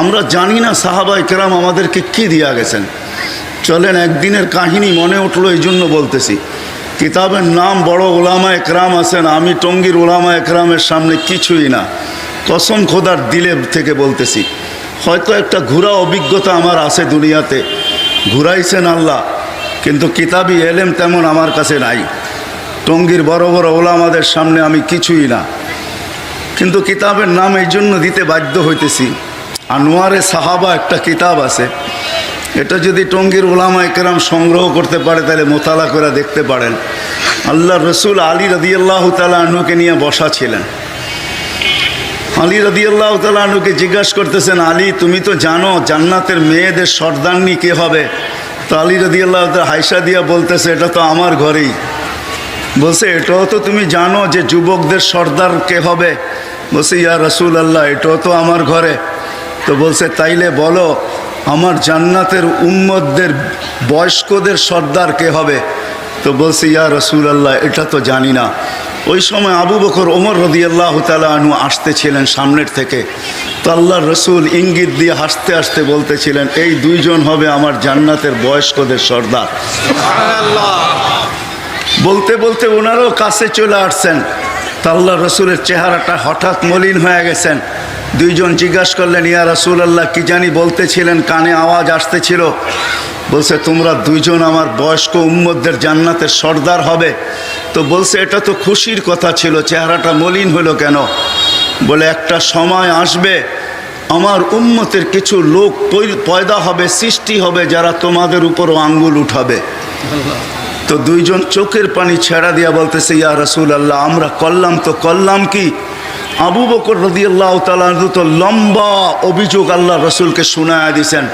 আমরা জানি না সাহাবাই কেরাম আমাদেরকে কি দিয়া গেছেন। চলেন, একদিনের কাহিনী মনে উঠল এই জন্য বলতেছি। কিতাবের নাম বড় ওলামা একরাম আছেন, আমি টঙ্গীর ওলামা একরামের সামনে কিছুই না। কসম খোদার দিলে থেকে বলতেছি, হয়তো একটা ঘোরা অভিজ্ঞতা আমার আছে দুনিয়াতে। ঘুরাইছেন আল্লাহ, কিন্তু কিতাবি এলেম তেমন আমার কাছে নাই। টঙ্গীর বড় বড় ওলামাদের সামনে আমি কিছুই না। কিন্তু কিতাবের নাম এই জন্য দিতে বাধ্য হইতেছি আনোয়ারে সাহাবা একটা কিতাব আছে। এটা যদি টঙ্গীর ওলামা একরাম সংগ্রহ করতে পারে, তাহলে মোতালা করে দেখতে পারেন। আল্লাহ রসুল আলী রদিয়াল্লাহ তালা আনুকে নিয়ে বসা ছিলেন। আলী রদিয়াল্লাহ তালা আনুকে জিজ্ঞাসা করতেছেন, আলী, তুমি তো জানো জান্নাতের মেয়েদের সর্দারনি কে হবে? তো আলী রদিয়াল্লাহ হাইসা দিয়া বলতেছে, এটা তো আমার ঘরেই। বলছে, এটাও তো তুমি জানো যে যুবকদের সর্দার কে হবে? বলছে, ইয়া রসুল আল্লাহ এটাও তো আমার ঘরে। তো বলছে তাইলে বলো আমার জান্নাতের উম্মতদের বয়স্কদের সর্দার কে হবে? তো বলছে ইয়া রসুল আল্লাহ এটা তো জানি না। ওই সময় আবু বকর ওমর রদি আল্লাহ আনু আসতেছিলেন সামনের থেকে। তো আল্লাহ রসুল ইঙ্গিত দিয়ে হাসতে হাসতে বলতেছিলেন এই দুইজন হবে আমার জান্নাতের বয়স্কদের সর্দার। বলতে বলতে ওনারও কাছে চলে আসছেন। তা আল্লাহ রসুলের চেহারাটা হঠাৎ মলিন হয়ে গেছেন। দুইজন জিজ্ঞাসা করলেন, ইয়া রসুল আল্লাহ কি জানি বলতেছিলেন, কানে আওয়াজ আসতেছিল? বলছে, তোমরা দুইজন আমার বয়স্ক উম্মদদের জান্নাতের সর্দার হবে। তো বলছে, এটা তো খুশির কথা ছিল, চেহারাটা মলিন হলো কেন? বলে, একটা সময় আসবে, আমার উম্মতের কিছু লোক পয়দা হবে, সৃষ্টি হবে, যারা তোমাদের উপরও আঙ্গুল উঠাবে। তো দুইজন চোখের পানি ছেড়া দিয়া বলতেছে, ইয়া রসুল আল্লাহ আমরা করলাম তো করলাম কি? আবু বকর রদি আল্লাহ তো লম্বা অভিযোগ আল্লাহ রসুলকে শোনায় দিছেন।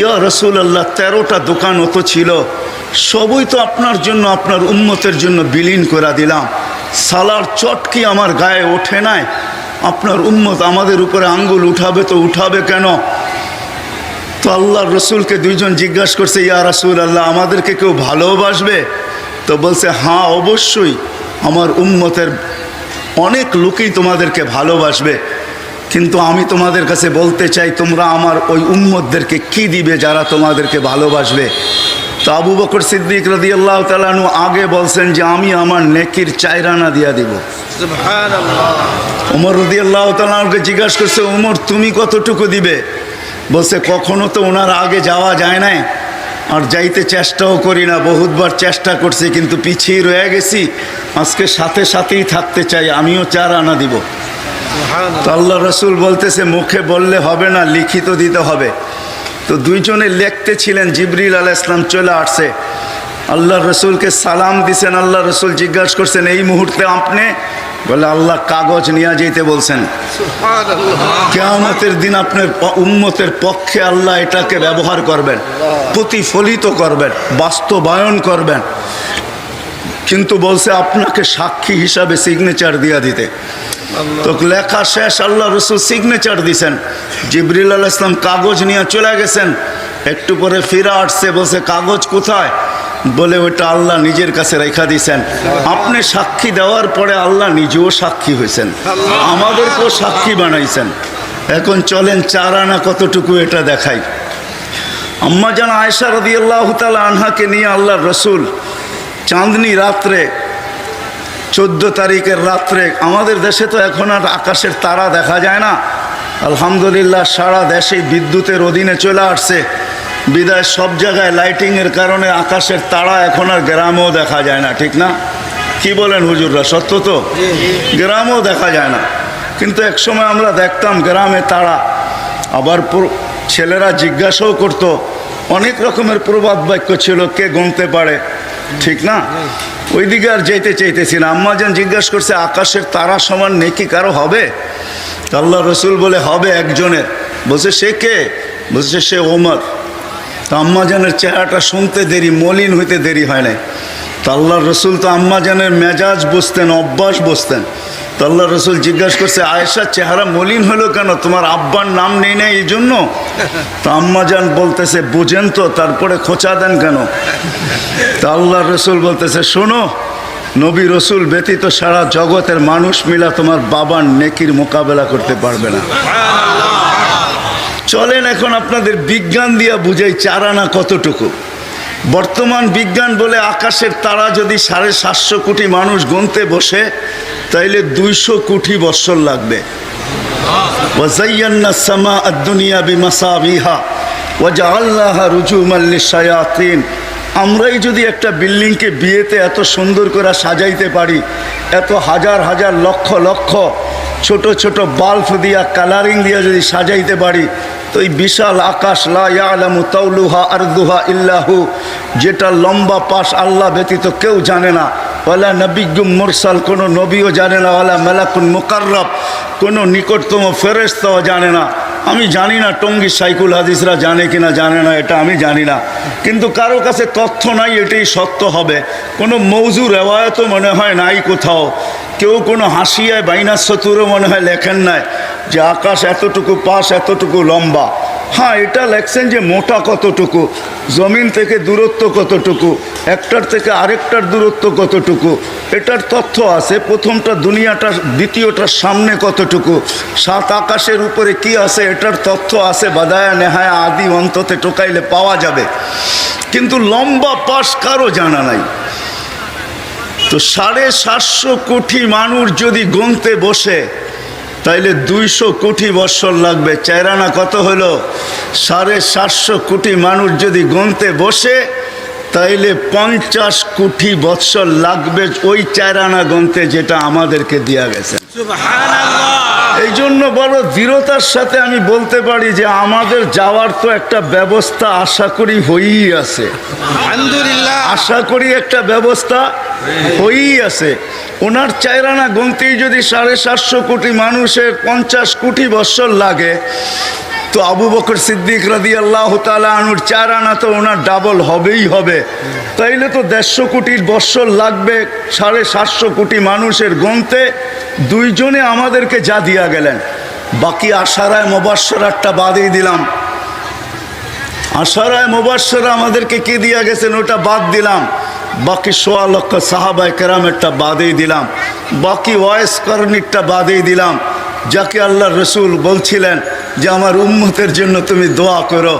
ইয়া রসুল আল্লাহ তেরোটা দোকান অত ছিল, সবই তো আপনার জন্য, আপনার উন্মতের জন্য বিলীন করে দিলাম। সালার চটকি আমার গায়ে ওঠে নাই, আপনার উন্মত আমাদের উপরে আঙ্গুল উঠাবে তো উঠাবে কেন? তো আল্লাহ রসুলকে দুইজন জিজ্ঞাসা করছে, ইয়া রসুল আল্লাহ আমাদেরকে কেউ ভালোবাসবে? তো বলছে হ্যাঁ অবশ্যই, আমার উম্মতের অনেক লোকই তোমাদেরকে ভালোবাসবে কিন্তু আমি তোমাদের কাছে বলতে চাই তোমরা আমার ওই উম্মতদেরকে কি দিবে যারা তোমাদেরকে ভালোবাসবে? তো আবু বকর সিদ্দিক রদি আল্লাহ তালানু আগে বলছেন যে আমি আমার নেকির চাইরানা দিয়া দিব। উমর রদি আল্লাহ তালাকে জিজ্ঞাসা করছে উমর তুমি কতটুকু দিবে? বলছে কখনো তো ওনার আগে যাওয়া যায় নাই। আর যাইতে চেষ্টাও করি না বহুতবার চেষ্টা করছি কিন্তু পিছিয়ে রয়ে গেছি। আজকে সাথে সাথেই থাকতে চাই আমিও চার আনা দিব। তো আল্লাহ রসুল বলতেছে মুখে বললে হবে না লিখিত দিতে হবে। তো দুইজনে লিখতে ছিলেন জিবরিল আলাহ ইসলাম চলে আসছে। আল্লাহ রসুলকে সালাম দিছেন আল্লাহ রসুল জিজ্ঞাসা করছেন এই মুহূর্তে আপনি বলে আল্লাহ কাগজ নিয়ে যেতে বলছেন। কেয়ামতের দিন আপনার উম্মতের পক্ষে আল্লাহ এটাকে ব্যবহার করবেন প্রতিফলিত করবেন বাস্তবায়ন করবেন। কিন্তু বলছে আপনাকে সাক্ষী হিসাবে সিগনেচার দিয়া দিতে। তো লেখা শেষ আল্লাহ রসুল সিগনেচার দিছেন। জিবরিল আল ইসলাম কাগজ নিয়ে চলে গেছেন। একটু পরে ফিরে আসছে বলছে কাগজ কোথায়? বলে ওটা আল্লাহ নিজের কাছে রেখা দিয়েছেন। আপনি সাক্ষী দেওয়ার পরে আল্লাহ নিজেও সাক্ষী হয়েছেন। আমাদেরকেও সাক্ষী বানাইছেন। এখন চলেন চার আনা কতটুকু এটা দেখাই। আম্মা জান আয়সা রদি আল্লাহ আনহাকে নিয়ে আল্লাহ রসুল চাঁদনি রাত্রে, চোদ্দ তারিখের রাত্রে, আমাদের দেশে তো এখন আর আকাশের তারা দেখা যায় না। আলহামদুলিল্লাহ সারা দেশেই বিদ্যুতের অধীনে চলে আসছে। বিদায় সব জায়গায় লাইটিংয়ের কারণে আকাশের তারা এখন আর গ্রামেও দেখা যায় না, ঠিক না? কি বলেন হুজুররা, সত্য তো? গ্রামেও দেখা যায় না। কিন্তু একসময় আমরা দেখতাম গ্রামে তারা। আবার ছেলেরা জিজ্ঞাসাও করতো, অনেক রকমের প্রবাদ বাক্য ছিল, কে গুনতে পারে, ঠিক না? ওইদিকে আর যেতে চাইতেছি না। আম্মা যেন জিজ্ঞাসা করছে, আকাশের তারা সমান নেকি কারও হবে? আল্লাহ রসুল বলে, হবে একজনের। বলছে, সে কে? বলছে, সে ওমর। তো আম্মাজানের চেহারাটা শুনতে দেরি, মলিন হইতে দেরি হয় নাই। তো আল্লাহ রসুল তো আম্মাজানের মেজাজ বসতেন অভ্যাস বসতেন তো আল্লাহ রসুল জিজ্ঞাসা করছে আয়েশার চেহারা মলিন হলো কেন? তোমার আব্বার নাম নেই না এই জন্য? তো আম্মাজান বলতেছে, বুঝেন তো, তারপরে খোঁচা দেন কেন? তা আল্লাহ রসুল বলতেছে, শোনো, নবী রসুল ব্যতীত সারা জগতের মানুষ মিলা তোমার বাবার নেকির মোকাবেলা করতে পারবে না। চলেন এখন আপনাদের বিজ্ঞান দিয়া বুঝাই চারানা কতটুকু। বর্তমান বিজ্ঞান বলে আকাশের তারা যদি সাড়ে সাতশো কোটি মানুষ গুনতে বসে, তাইলে দুইশো কোটি বৎসর লাগবে। আমরাই যদি একটা বিল্ডিংকে বিয়েতে এত সুন্দর করে সাজাইতে পারি, এত হাজার হাজার লক্ষ লক্ষ ছোট ছোট বাল্ব দিয়া, কালারিং দিয়া যদি সাজাইতে পারি তো এই বিশাল আকাশ, লা ইয়ালামু তাউলুহা আরদুহা ইল্লাহু, যেটা লম্বা পাশ আল্লাহ ব্যতীত কেউ জানে না। ওয়ালা নবিগুম মুরসাল, কোনো নবীও জানে না। ওয়ালা মেলাকুন মুকাররব, কোনো নিকটতম ফেরেস্তাও জানে না। আমি জানি না টঙ্গি সাইকুল হাদিসরা জানে কিনা, জানে না, এটা আমি জানি না। কিন্তু কারও কাছে তথ্য নাই, এটাই সত্য হবে। কোনো মৌজু রেওয়ায়তও মনে হয় নাই কোথাও। কেউ কোনো হাসিয়ায় বাইনাস চতুরও মনে হয় লেখেন নাই যে আকাশ এতটুকু পাশ, এতটুকু লম্বা। হ্যাঁ এটা লেখছেন যে মোটা কতটুকু, জমিন থেকে দূরত্ব কতটুকু, একটার থেকে আরেকটার দূরত্ব কতটুকু, এটার তথ্য আছে, প্রথমটা দুনিয়াটার দ্বিতীয়টার সামনে কতটুকু, সাত আকাশের উপরে কি আছে, এটার তথ্য আছে, বাদায়া নেহায়া আদি অন্ততে টোকাইলে পাওয়া যাবে। কিন্তু লম্বা পাশ কারও জানা নাই। তো সাড়ে সাতশো কোটি মানুষ যদি গুনতে বসে, তাইলে দুইশো কোটি বৎসর লাগবে। চেরানা কত হলো? সাড়ে সাতশো কোটি মানুষ যদি গুনতে বসে, তাইলে পঞ্চাশ কোটি বৎসর লাগবে ওই চেরানা গুনতে যেটা আমাদেরকে দেওয়া গেছে। এই জন্য বড় দৃঢ়তার সাথে আমি বলতে পারি যে আমাদের যাওয়ার তো একটা ব্যবস্থা আশা করি হয়েই আছে। আলহামদুলিল্লাহ। আশা করি একটা ব্যবস্থা হয়েই আছে। ওনার চাইরানা গন্তি যদি সাড়ে সাতশো কোটি মানুষের পঞ্চাশ কোটি বৎসর লাগে তো আবু বকর সিদ্দিক রাদি আল্লাহ আনুর চার আনা তো ওনার ডাবল হবেই হবে। তাইলে তো দেড়শো কোটির বৎসর লাগবে সাড়ে সাতশো কোটি মানুষের গন্তে। দুইজনে আমাদেরকে যা দিয়া গেলেন। বাকি আশারায় মোবাসরারটা বাদেই দিলাম। আশারায় মোবাসরা আমাদেরকে কে দিয়া গেছেন ওটা বাদ দিলাম। বাকি সোয়া লক্ষ সাহাবাই কেরামেরটা বাদেই দিলাম। বাকি ওয়েস করণিকটা বাদেই দিলাম। যাকে আল্লাহ রসুল বলছিলেন যে আমার উম্মতের জন্য তুমি দোয়া করো।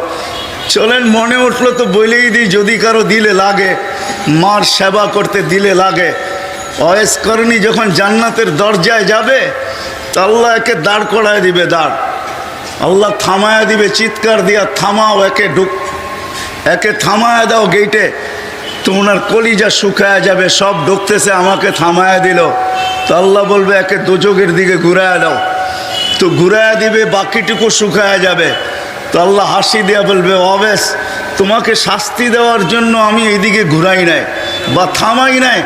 চলেন, মনে উঠল তো বলেই দিই, যদি কারও দিলে লাগে, মার সেবা করতে দিলে লাগে। ওয়েস করণী যখন জান্নাতের দরজায় যাবে, তো আল্লাহ একে দাঁড় করায় দিবে, দাঁড়। আল্লাহ থামায়া দিবে, চিৎকার দিয়া থামাও, একে ঢুক, একে থামায়া দাও গেইটে তো ওনার কলিজা শুকায়া যাবে, সব ঢুকতেছে, আমাকে থামায়া দিল। তো আল্লাহ বলবে, একে দোজকের দিকে ঘুরায়া দাও। তো ঘুরায়া দিবে, বাকিটুকু শুকায়া যাবে। তো আল্লাহ হাসি দিয়া বলবে অবেশ তোমাকে শাস্তি দেওয়ার জন্য আমি এইদিকে ঘুরাই নাই বা থামাই নাই।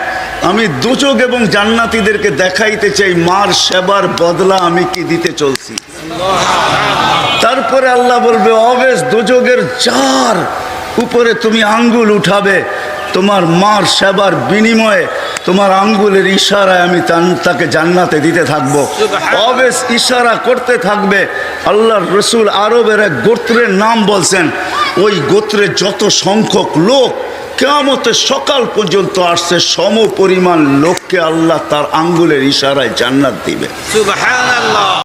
আমি দুচোখ এবং জান্নাতীদেরকে দেখাইতে চাই, মার সেবার বদলা আমি কি দিতে চলছি? তারপরে আল্লাহ বলবে অবেশ দুযোগের চার উপরে তুমি আঙ্গুল উঠাবে তোমার মার সেবার বিনিময়ে তোমার আঙ্গুলের ইশারায় আমি তাকে জান্নাতে দিতে থাকব। অবেশ ইশারা করতে থাকবে। আল্লাহর রসুল আরবের এক গোত্রের নাম বলছেন, ওই গোত্রে যত সংখ্যক লোক কেয়ামতের সকাল পর্যন্ত আসছে, সম পরিমাণ লোককে আল্লাহ তার আঙ্গুলের ইশারায় জান্নাত দিবে।